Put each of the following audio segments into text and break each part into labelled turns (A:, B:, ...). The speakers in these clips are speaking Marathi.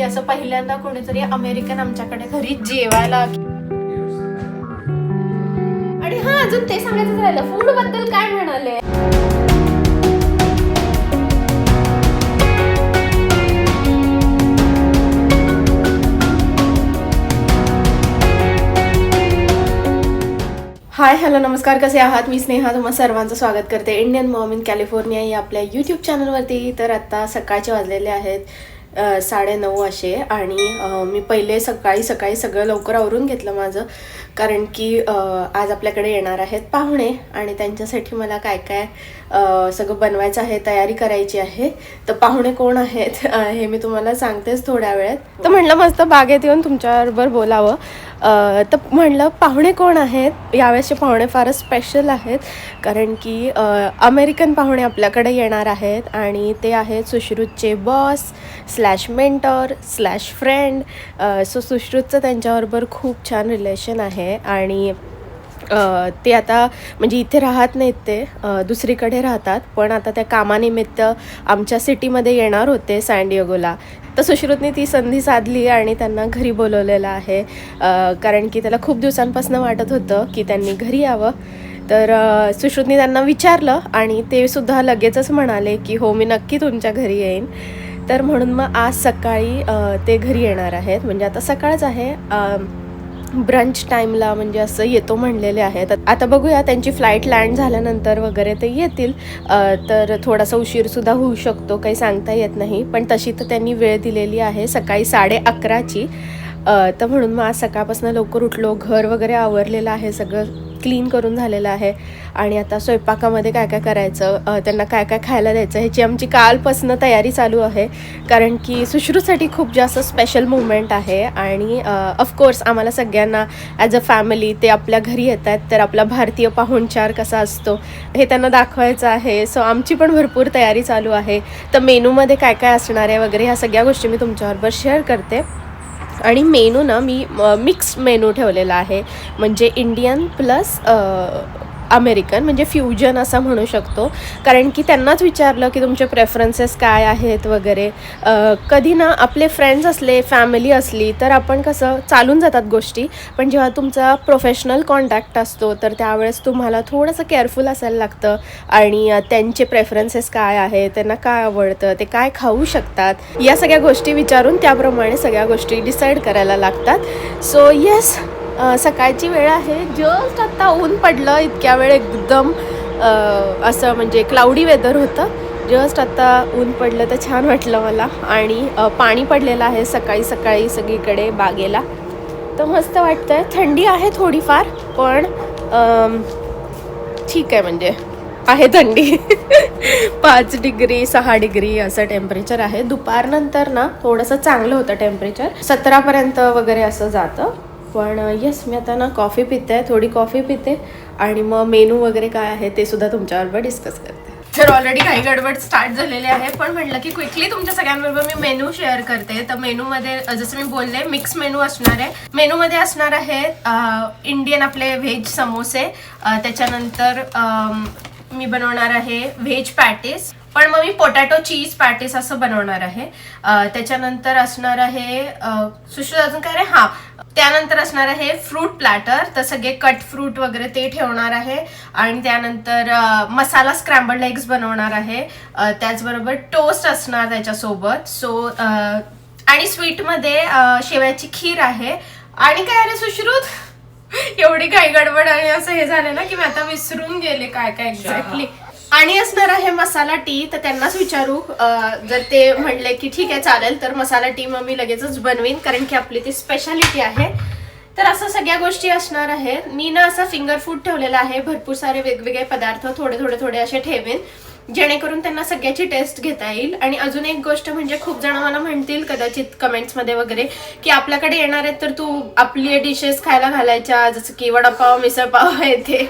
A: की असं पहिल्यांदा कोणीतरी अमेरिकन आमच्याकडे घरी जेवायला आणि हा अजून ते सांगायचं राहिलं फूडबद्दल काय म्हणाले? हाय हॅलो नमस्कार कसे आहात? मी स्नेहा तुम्हा सर्वांचं स्वागत करते. इंडियन मॉम इन कॅलिफोर्निया या आपल्या यूट्यूब चॅनलवरती तर आता सकाळचे वाजलेले आहेत. साडेनऊ असे आणि मी पहिले सकाळी सकाळी सगळं लवकर आवरून घेतलं माझं. कारण की आज आपल्याकडे येणार आहेत पाहुणे आणि त्यांच्यासाठी मला काय काय सगळं बनवायचं आहे तयारी करायची आहे. तर पाहुणे कोण आहेत? हे मी तुम्हाला सांगतेच थोड्या वेळेत. तर म्हणलं मस्त बागेत येऊन तुमच्याबरोबर बोलावं. तर म्हणलं पाहुणे कोण आहेत? यावेळेसचे पाहुणे फारच स्पेशल आहेत. कारण की अमेरिकन पाहुणे आपल्याकडे येणार आहेत आणि ते आहेत सुश्रुतचे boss slash mentor slash friend so सुश्रुतचं त्यांच्याबरोबर खूप छान रिलेशन आहे. आणि ते आता म्हणजे इथे राहत नाहीत ते. दुसरीकडे राहतात. पण आता त्या कामानिमित्त आमच्या सिटीमध्ये येणार होते सॅनडिएगोला तर सुश्रुतने ती संधी साधली आणि त्यांना घरी बोलवलेलं आहे. कारण की त्याला खूप दिवसांपासून वाटत होतं की त्यांनी घरी यावं. तर सुश्रुतनी सुश्रुतने त्यांना विचारलं आणि ते सुद्धा लगेचच म्हणाले की हो मी नक्की तुमच्या घरी येईन. तर म्हणून मग आज सकाळी ते घरी येणार आहेत. म्हणजे आता सकाळच आहे. ब्रंच टाईमला म्हणजे असं येतो म्हणलेले आहेत. आता बघूया त्यांची फ्लाईट लँड झाल्यानंतर वगैरे ते येतील. तर थोडासा उशीरसुद्धा होऊ शकतो काही सांगता येत नाही. पण तशी तर त्यांनी वेळ दिलेली आहे सकाळी साडे अकराची. तर म्हणून मग आज सकाळपासून लवकर उठलो घर वगैरे आवरलेलं आहे सगळं. क्लीन करून झालेलं आहे. आणि आता स्वयंपाकामध्ये काय काय करायचं? त्यांना काय काय खायला द्यायचं ह्याची आमची कालपासनं तयारी चालू आहे. कारण की सुश्रूसाठी खूप जास्त स्पेशल मुवमेंट आहे. आणि ऑफकोर्स आम्हाला सगळ्यांना ॲज अ फॅमिली ते आपल्या घरी येत आहेत तर आपला भारतीय पाहुणचार कसा असतो हे त्यांना दाखवायचं आहे. सो आमची पण भरपूर तयारी चालू आहे. तर मेनूमध्ये काय काय असणार आहे वगैरे ह्या सगळ्या गोष्टी मी तुमच्याबरोबर शेअर करते. आणि मेनू ना मी मिक्स मेनू ठेवलेला आहे. म्हणजे इंडियन प्लस अमेरिकन म्हणजे फ्युजन असं म्हणू शकतो. कारण की त्यांनाच विचारलं की तुमचे प्रेफरन्सेस काय आहेत वगैरे. कधी ना आपले फ्रेंड्स असले फॅमिली असली तर आपण कसं चालून जातात गोष्टी. पण जेव्हा तुमचा प्रोफेशनल कॉन्टॅक्ट असतो तर त्यावेळेस तुम्हाला थोडंसं केअरफुल असायला लागतं. आणि त्यांचे प्रेफरन्सेस काय आहे त्यांना काय आवडतं ते काय खाऊ शकतात या सगळ्या गोष्टी विचारून त्याप्रमाणे सगळ्या गोष्टी डिसाईड करायला लागतात. सो येस सकाळची वेळ आहे. जस्ट आत्ता ऊन पडलं इतक्या वेळ एकदम असं म्हणजे क्लाउडी वेदर होतं. जस्ट आत्ता ऊन पडलं तर छान वाटलं मला. आणि पाणी पडलेलं आहे सकाळी सकाळी सगळीकडे बागेला. तर मस्त वाटतं आहे थंडी आहे थोडीफार पण ठीक आहे म्हणजे. आहे थंडी. पाच डिग्री सहा डिग्री असं टेम्परेचर आहे. दुपारनंतर ना थोडंसं चांगलं होतं टेम्परेचर सतरापर्यंत वगैरे असं जातं. पण येस मी आता ना कॉफी पिते थोडी कॉफी पिते आणि मग मेनू वगैरे काय आहे ते सुद्धा तुमच्याबरोबर डिस्कस करते. तर ऑलरेडी काही गडबड स्टार्ट झालेली आहे पण म्हटलं की क्विकली तुमच्या सगळ्यांबरोबर मी मेनू शेअर करते. तर मेनूमध्ये जसं मी बोलले मिक्स मेनू असणार आहे. मेनूमध्ये असणार आहे इंडियन आपले व्हेज समोसे. त्याच्यानंतर मी बनवणार आहे व्हेज पॅटीस पण मग मी पोटॅटो चीज पॅटीस असं बनवणार आहे. त्याच्यानंतर असणार आहे सुश्रुत अजून काय रे? हा. त्यानंतर असणार आहे फ्रूट प्लॅटर तर सगळे कट फ्रूट वगैरे ते ठेवणार आहे. आणि त्यानंतर मसाला स्क्रॅम्बल्ड एग्स बनवणार आहे. त्याचबरोबर टोस्ट असणार त्याच्यासोबत. सो आणि स्वीटमध्ये शेवयाची खीर आहे. आणि काय अरे सुश्रुत? एवढी काही गडबड आणि असं हे झालं ना की मी आता विसरून गेले काय काय एक्झॅक्टली आणि असणार आहे मसाला टी तर त्यांनाच विचारू. जर ते म्हणले की ठीक आहे चालेल तर मसाला टी मग मी लगेचच बनवीन कारण की आपली ती स्पेशालिटी आहे. तर असं सगळ्या गोष्टी असणार आहेत. मी ना असं फिंगर फूड ठेवलेला आहे. भरपूर सारे वेगवेगळे पदार्थ थोडे थोडे थोडे असे ठेवेन. जेणेकरून त्यांना सगळ्याची टेस्ट घेता येईल. आणि अजून एक गोष्ट म्हणजे खूप जण मला म्हणतील कदाचित कमेंट्समध्ये वगैरे की आपल्याकडे येणार आहेत तर तू आपली डिशेस खायला घालायच्या जसं की वडापाव मिसळपाव आहे ते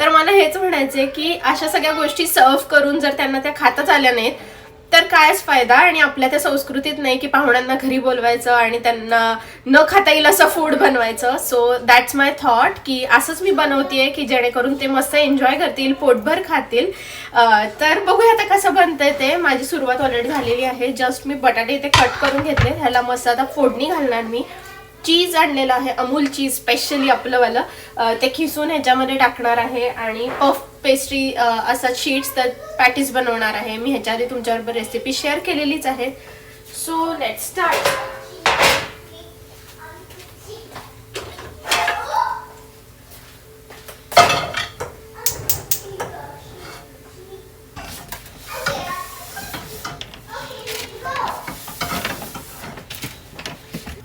A: तर मला हेच म्हणायचं की अशा सगळ्या गोष्टी सर्व करून जर त्यांना त्या खातच आल्या नाहीत तर कायच फायदा? आणि आपल्या त्या संस्कृतीत नाही की पाहुण्यांना घरी बोलवायचं आणि त्यांना न खाता येईल असं फूड बनवायचं. सो दॅट्स माय थॉट की असंच मी बनवतेय की जेणेकरून ते मस्त एन्जॉय करतील पोटभर खातील. तर बघूया आता कसं बनतंय ते. माझी सुरुवात ऑलरेडी झालेली आहे. जस्ट मी बटाटे इथे कट करून घेतले. ह्याला मस्त आता फोडणी घालणार मी. चीज आणलेलं आहे. अमूल चीज स्पेशली आपलंवालं ते खिसून ह्याच्यामध्ये टाकणार आहे आणि पफ पेस्ट्री असा शीट्स तर पॅटीस बनवणार आहे. मी ह्याच्या आधी तुमच्याबरोबर रेसिपी शेअर केलेलीच आहे सो लेट स्टार्ट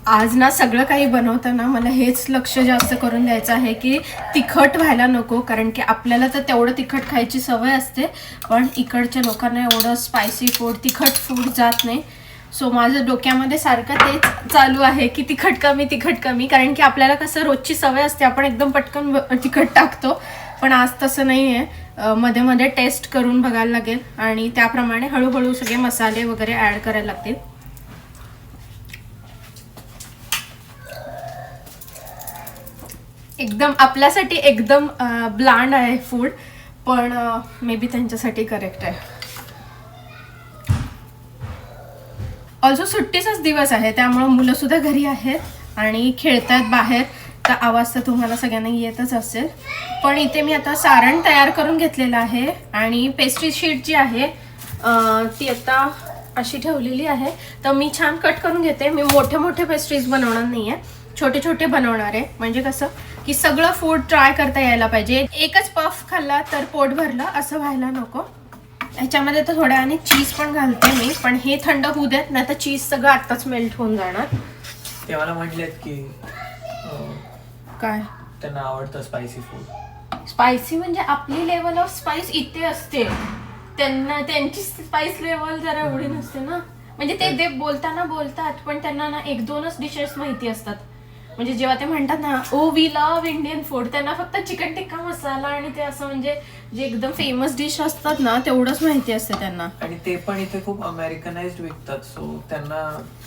A: आज ना सगळं काही बनवताना मला हेच लक्ष जास्त करून द्यायचं आहे की तिखट व्हायला नको कारण की आपल्याला तर तेवढं तिखट खायची सवय असते पण इकडच्या लोकांना एवढं स्पायसी फूड तिखट फूड जात नाही. सो माझं डोक्यामध्ये सारखं तेच चालू आहे की तिखट कमी तिखट कमी कारण की आपल्याला कसं रोजची सवय असते आपण एकदम पटकन तिखट टाकतो. पण आज तसं नाही आहे मध्ये मध्ये टेस्ट करून बघायला लागेल आणि त्याप्रमाणे हळूहळू सगळे मसाले वगैरे ॲड करायला लागतील. एकदम आपल्यासाठी एकदम ब्लांड आहे फूड पण मे बी त्यांच्यासाठी करेक्ट आहे. ऑल्सो सुट्टीचाच दिवस आहे त्यामुळं मुलं सुद्धा घरी आहेत आणि खेळतात बाहेर. तर आवाज तर तुम्हाला सगळ्यांना येतच असेल. पण इथे मी आता सारण तयार करून घेतलेलं आहे आणि पेस्ट्री शीट जी आहे ती आता अशी ठेवलेली आहे. तर मी छान कट करून घेते. मी मोठे मोठे पेस्ट्रीज बनवणार नाही आहे छोटे छोटे बनवणार आहे. म्हणजे कसं की सगळं फूड ट्राय करता यायला पाहिजे. एकच पफ खाल्ला तर पोट भरलं असं व्हायला नको. ह्याच्यामध्ये तर थोड्या आणि चीज पण घालते मी पण हे थंड होऊ देत नाही तर चीज सगळं आत्ताच मेल्ट होऊन जाणार.
B: ते मला म्हटलेत की
A: काय?
B: त्यांना आवडतं स्पायसी फूड
A: स्पायसी म्हणजे आपली लेवल ऑफ स्पाइस इथे असते. त्यांना त्यांची स्पाइस लेवल जरा एवढी नसते ना. म्हणजे ते ते बोलताना बोलतात पण त्यांना ना एक दोनच डिशेस माहिती असतात. म्हणजे जेव्हा ते म्हणतात ना oh we love Indian food त्यांना फक्त चिकन टिक्का मसाला आणि ते असं म्हणजे जे एकदम फेमस डिश असतात ना तेवढंच माहिती असते त्यांना.
B: आणि ते पण इथे खूप अमेरिकनाइज्ड विकतात सो त्यांना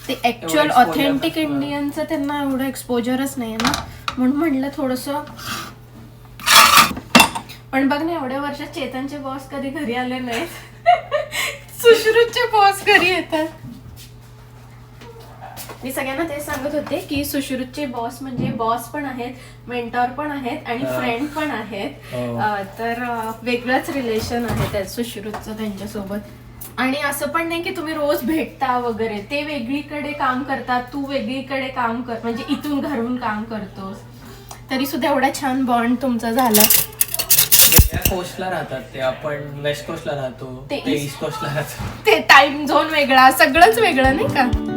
A: ते ऍक्च्युअल ऑथेंटिक. इंडियनचं त्यांना एवढं एक्सपोजरच नाही ना. म्हणून म्हटलं थोडस. पण बघ ना एवढ्या वर्षात चेतनचे बॉस कधी घरी आले नाहीत. सुश्रुतचे बॉस घरी येतात. मी सगळ्यांना तेच सांगत होते की सुश्रुतचे बॉस म्हणजे बॉस पण आहेत मेंटॉर पण आहेत आणि. फ्रेंड पण आहेत.
B: हो.
A: अं, तर अं, वेगळंच रिलेशन आहे त्या सुश्रुतचं त्यांच्यासोबत. आणि असं पण नाही की तुम्ही रोज भेटता वगैरे. ते वेगळीकडे काम करतात तू वेगळीकडे काम कर म्हणजे इथून घरून काम करतोस. तरी सुद्धा एवढा छान बॉन्ड तुमचा झाला.
B: कोस्टला राहतात ते. आपण वेस्ट कोस्टला राहतो
A: ते
B: ईस्ट कोस्टला राहतो.
A: ते टाइम झोन वेगळा सगळंच वेगळं नाही का?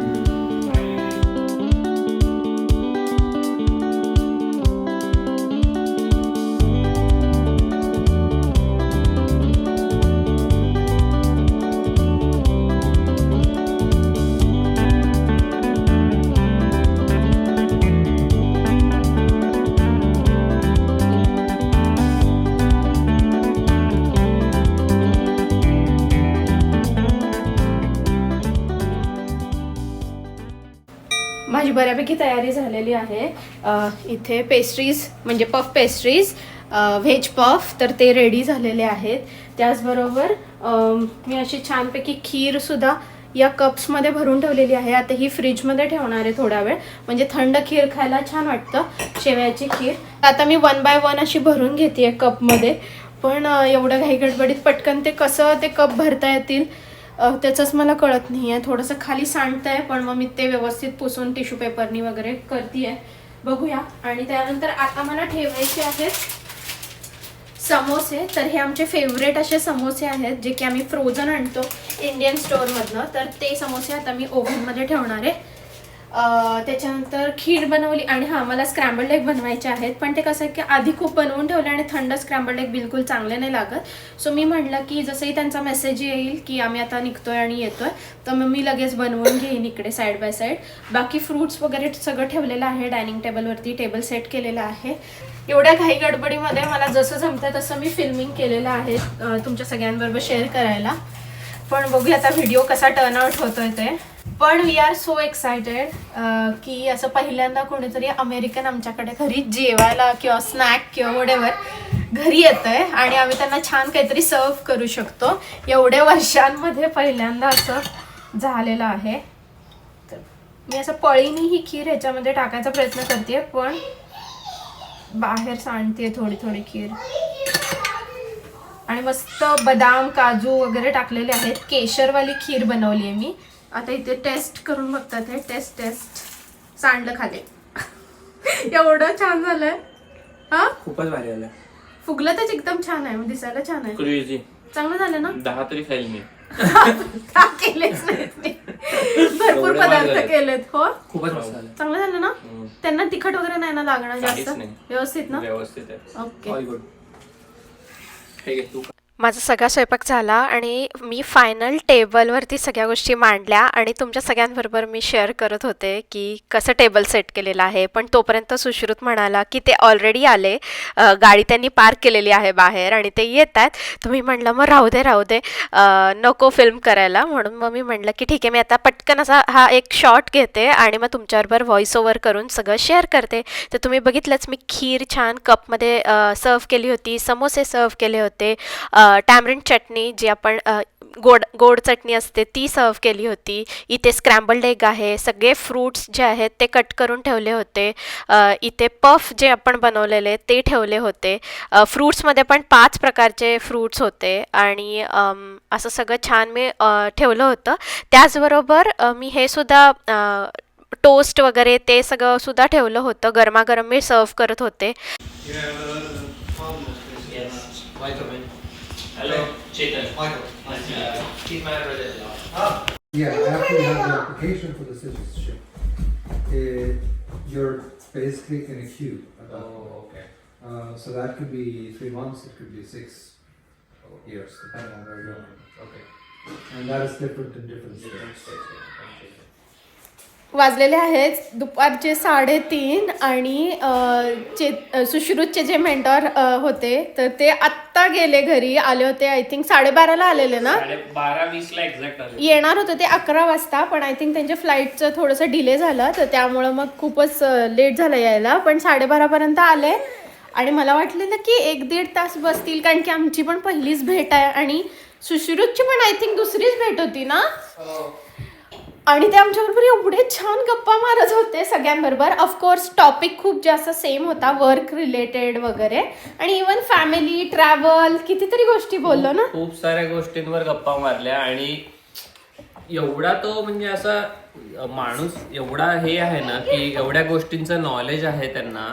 A: माझी बऱ्यापैकी तयारी झालेली आहे. इथे पेस्ट्रीज म्हणजे पफ पेस्ट्रीज व्हेज पफ तर ते रेडी झालेले आहेत. त्याचबरोबर मी अशी छानपैकी खीर सुद्धा या कप्समध्ये भरून ठेवलेली आहे. आता ही फ्रीजमध्ये ठेवणार आहे थोडा वेळ. म्हणजे थंड खीर खायला छान वाटतं शेवयाची खीर. आता मी वन बाय वन अशी भरून घेते कपमध्ये पण एवढं घाई गडबडीत पटकन ते कसं ते कप भरता येतील त्याचंच मला कळत नाही आहे थोडंसं खाली सांडतं आहे पण मग मी ते व्यवस्थित पुसून टिश्यू पेपरनी वगैरे करते आहे बघूया. आणि त्यानंतर आता मला ठेवायचे आहेत समोसे. तर हे आमचे फेवरेट असे समोसे आहेत जे की आम्ही फ्रोझन आणतो इंडियन स्टोअरमधनं तर ते समोसे आता मी ओव्हनमध्ये ठेवणार आहे. त्याच्यानंतर खीर बनवली आणि हां मला स्क्रॅम्बल्ड एग बनवायचे आहेत पण ते कसं आहे की आधी खूप बनवून ठेवले आणि थंड स्क्रॅम्बल्ड एग बिलकुल चांगले नाही लागत. सो मी म्हटलं की जसंही त्यांचा मेसेज येईल की आम्ही आता निघतोय आणि येतोय तर मग मी लगेच बनवून घेईन इकडे साईड बाय साईड बाकी फ्रुट्स वगैरे सगळं ठेवलेलं आहे डायनिंग टेबलवरती टेबल सेट केलेलं आहे. एवढ्या घाई गडबडीमध्ये मला जसं जमतं तसं मी फिल्मिंग केलेलं आहे तुमच्या सगळ्यांबरोबर शेअर करायला. पण बघूया आता व्हिडिओ कसा टर्न आउट होतोय ते. पण वी आर सो एक्सायटेड की असं पहिल्यांदा कोणीतरी अमेरिकन आमच्याकडे घरी जेवायला किंवा स्नॅक किंवा वडेवर घरी येत आहे आणि आम्ही त्यांना छान काहीतरी सर्व करू शकतो. एवढ्या वर्षांमध्ये पहिल्यांदा असं झालेलं आहे. तर मी असं पळीने ही खीर ह्याच्यामध्ये टाकायचा प्रयत्न करते पण बाहेर सांडते थोडी थोडी खीर. आणि मस्त बदाम काजू वगैरे टाकलेले आहेत. केशरवाली खीर बनवली आहे मी. आता इथे टेस्ट करून बघतात हे. टेस्ट टेस्ट सांडलं खाले. एवढं छान झालंय. हा?
B: खूपच भारी आलं
A: फुगलं तर एकदम छान आहे दिसायला छान आहे.
C: क्रेझी
A: चांगलं झालं ना?
C: दहा तरी खाईल मी.
A: का केलेच नाहीत मी भरपूर
C: एवढं
A: पदार्थ केलेत हो?
B: खूपच मस्त झालं
A: चांगलं झालं ना?
C: हम्म.
A: त्यांना तिखट वगैरे नाही ना लागणार
C: काहीच
A: जास्त?
C: नाही.
A: व्यवस्थित ना?
C: व्यवस्थित आहे.
A: ओके
B: ऑल गुड
C: हे घे तू
A: माझा सगळा स्वयंपाक झाला आणि मी फायनल टेबलवरती सगळ्या गोष्टी मांडल्या आणि तुमच्या सगळ्यांबरोबर मी शेअर करत होते की कसं टेबल सेट केलेलं आहे. पण तोपर्यंत सुश्रुत म्हणाला की ते ऑलरेडी आले. गाडी त्यांनी पार्क केलेली आहे बाहेर आणि ते येत आहेत तुम्ही म्हणलं मग राहू दे राहू दे. नको फिल्म करायला. म्हणून मग मी म्हटलं की ठीक आहे मी आता पटकन असा हा एक शॉट घेते आणि मग तुमच्याबरोबर व्हॉइस ओव्हर करून सगळं शेअर करते. तर तुम्ही बघितलंच मी खीर छान कपमध्ये सर्व केली होती समोसे सर्व केले होते. टॅमरिन चटणी जी आपण गोड गोड चटणी असते ती सर्व केली होती. इथे स्क्रॅम्बल्ड एग आहे सगळे फ्रूट्स जे आहेत ते कट करून ठेवले होते. इथे पफ जे आपण बनवलेले ते ठेवले होते. फ्रूट्समध्ये पण पाच प्रकारचे फ्रूट्स होते आणि असं सगळं छान मी ठेवलं होतं. त्याचबरोबर मी हे सुद्धा टोस्ट वगैरे ते सगळं सुद्धा ठेवलं होतं. गरमागरम मी सर्व करत होते.
C: Hello Chetan
D: Yeah, after you have the application for the citizenship, it, you're basically in a queue. at that point.
C: Okay
D: Uh, so that could be three months, it could be six years, depending on where you're going.
C: Okay
D: And that is different in different states.
A: वाजलेले आहेत दुपारचे साडेतीन आणि अ, चे अ, सुश्रुतचे जे मेंटॉर होते तर ते आत्ता गेले घरी आले होते आय थिंक साडेबाराला आलेले ना?
C: बारा वीस ला एक्झॅक्ट आले
A: येणार होते ते अकरा वाजता पण आय थिंक त्यांच्या फ्लाईटचं थोडंसं डिले झालं तर त्यामुळं मग खूपच लेट झालं यायला. पण साडेबारापर्यंत आले. आणि मला वाटलेलं की एक दीड तास बसतील कारण की आमची पण पहिलीच भेट आहे. आणि सुश्रुतची पण आय थिंक दुसरीच भेट होती ना? आणि ते आमच्याबरोबर एवढे छान गप्पा मारत होते सगळ्यांबरोबर. ऑफकोर्स टॉपिक खूप जास्त सेम होता वर्क रिलेटेड वगैरे. आणि इवन फॅमिली ट्रॅव्हल कितीतरी गोष्टी बोललो ना?
C: खूप साऱ्या गोष्टींवर गप्पा मारल्या आणि एवढा तो म्हणजे असा माणूस एवढा हे आहे ना की एवढ्या गोष्टींचं नॉलेज आहे त्यांना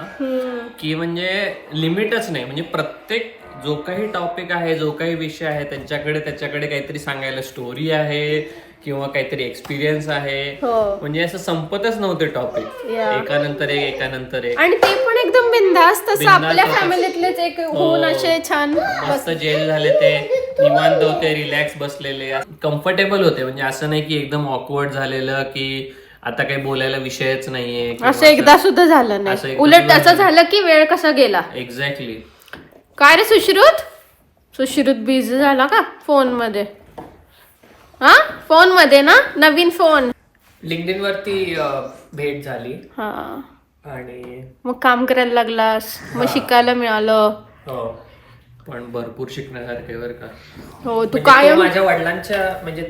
C: की म्हणजे लिमिटच नाही. म्हणजे प्रत्येक जो काही टॉपिक आहे जो काही विषय आहे त्यांच्याकडे त्याच्याकडे काहीतरी सांगायला स्टोरी आहे किंवा काहीतरी एक्सपिरियन्स आहे.
A: हो.
C: म्हणजे असं संपतच नव्हते टॉपिक. एकानंतर एक एकानंतर एक.
A: आणि ते पण एकदम बिंदास तसं
C: बिनधास्त
A: आपल्या. फॅमिलीतलेच एक होऊन असे छान
C: मस्त जेल झाले ते. निवांत होते रिलॅक्स बसलेले. कम्फर्टेबल होते. म्हणजे असं नाही की एकदम ऑकवर्ड झालेलं की आता काही बोलायला विषयच नाहीये
A: असं एकदा सुद्धा झालं
C: असं
A: नाही उलट त्याचं झालं की वेळ कसा गेला?
C: एक्झॅक्टली
A: काय रे सुश्रुत? सुश्रुत बिझी झाला का फोनमध्ये हा? फोनमध्ये ना? नवीन फोन.
B: लिंक्डइन वरती अ, भेट झाली.
A: हा.
B: आणि
A: मग काम करायला लागलास. मग शिकायला मिळालं.
C: हो. पण भरपूर शिकण्यासारखे बरं का.
A: हो तू
B: म्हणजे तो
A: कायम
B: माझ्या वडिलांच्या म्हणजे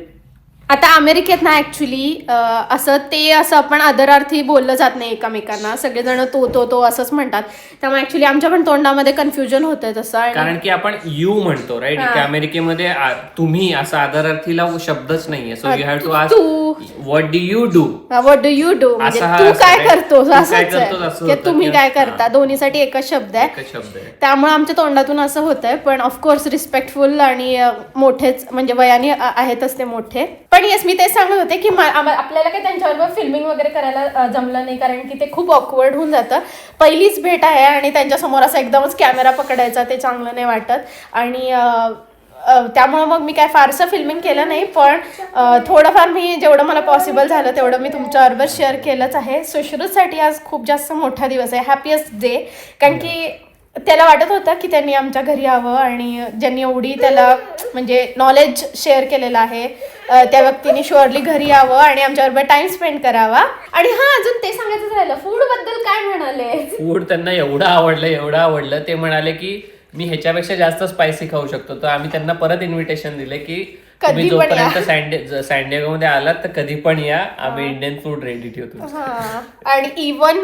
A: आता अमेरिकेत ना ऍक्च्युली असं ते असं आपण आदरार्थी बोललं जात नाही एकामेकांना. सगळेजण तो तो तो असंच म्हणतात. त्यामुळे ऍक्च्युली आमच्या पण तोंडामध्ये कन्फ्युजन होतंय तसं
C: कारण की आपण यू म्हणतो राईट अमेरिकेमध्ये तुम्ही असा आदरार्थीला शब्दच नाहीये. So you have to ask what do you do
A: what do you do म्हणजे
C: असा हा
A: तू
C: असं
A: काय करतोस
C: तू काय
A: असंच
C: करतोस
A: आहे.
C: असं
A: की
C: होतं.
A: तुम्ही काय करता? दोन्हीसाठी एकच शब्द आहे.
C: एकच शब्द आहे.
A: त्यामुळे आमच्या तोंडातून असं होतंय पण ऑफकोर्स रिस्पेक्टफुल आणि अ, मोठेच म्हणजे वयाने अ, आहेतच ते मोठे. पण येस मी तेच सांगत होते की मा- आम्हा- आपल्याला काही त्यांच्याबरोबर फिल्मिंग वगैरे करायला अ, जमलं नाही कारण की ते खूप ऑकवर्ड होऊन जातं. पहिलीच भेट आहे आणि त्यांच्यासमोर असं एकदमच कॅमेरा पकडायचा ते चांगलं नाही वाटत. आणि अ, त्यामुळं मग मी काय फारसं फिल्मिंग केलं नाही पण थोडंफार मी जेवढं मला पॉसिबल झालं तेवढं मी तुमच्याबरोबर शेअर केलंच आहे. सुश्रुतसाठी आज खूप जास्त मोठा दिवस आहे. हॅपीएस्ट डे कारण की त्याला वाटत होतं की त्यांनी आमच्या घरी यावं आणि ज्यांनी एवढी त्याला म्हणजे नॉलेज शेअर केलेलं आहे त्या व्यक्तीने शुअरली घरी यावं आणि आमच्याबरोबर टाइम स्पेंड करावा. आणि हा अजून ते सांगायचं राहिलं. फूडबद्दल काय म्हणाले?
C: फूड त्यांना एवढं आवडलं एवढं आवडलं. ते म्हणाले की मी ह्याच्यापेक्षा जास्त स्पायसी खाऊ शकतो. तर आम्ही त्यांना परत इन्व्हिटेशन दिले की तुम्ही
A: कधी पण या.
C: जोपर्यंत सँडे मध्ये आलात तर कधी पण या. आम्ही इंडियन फूड रेडी ठेवतो.
A: हा. आणि इवन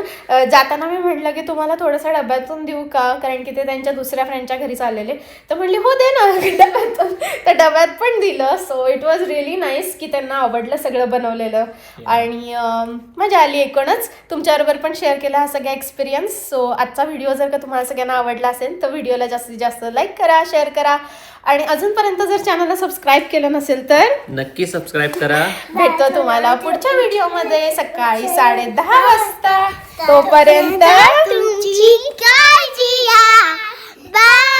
A: जाताना मी म्हटलं की तुम्हाला थोडंसं डब्यातून देऊ का? कारण की ते त्यांच्या दुसऱ्या फ्रेंडच्या घरी चाललेले. तर म्हणले हो दे ना. डब्यातून. तर डब्यात पण दिलं. So it was really nice की त्यांना आवडलं सगळं बनवलेलं. आणि मजा आली एकूणच. तुमच्याबरोबर पण शेअर केला हा सगळा एक्सपिरियन्स सो आजचा व्हिडिओ जर का तुम्हाला सगळ्यांना आवडला असेल तर व्हिडिओला जास्तीत जास्त लाईक करा शेअर करा. आणि अजूनपर्यंत जर चॅनलला सबस्क्राईब केलं नसेल तर
C: नक्की सबस्क्राईब करा.
A: भेटतो तुम्हाला पुढच्या व्हिडिओमध्ये सकाळी साडे दहा वाजता. तोपर्यंत
E: तुमची काळजी घ्या. बाय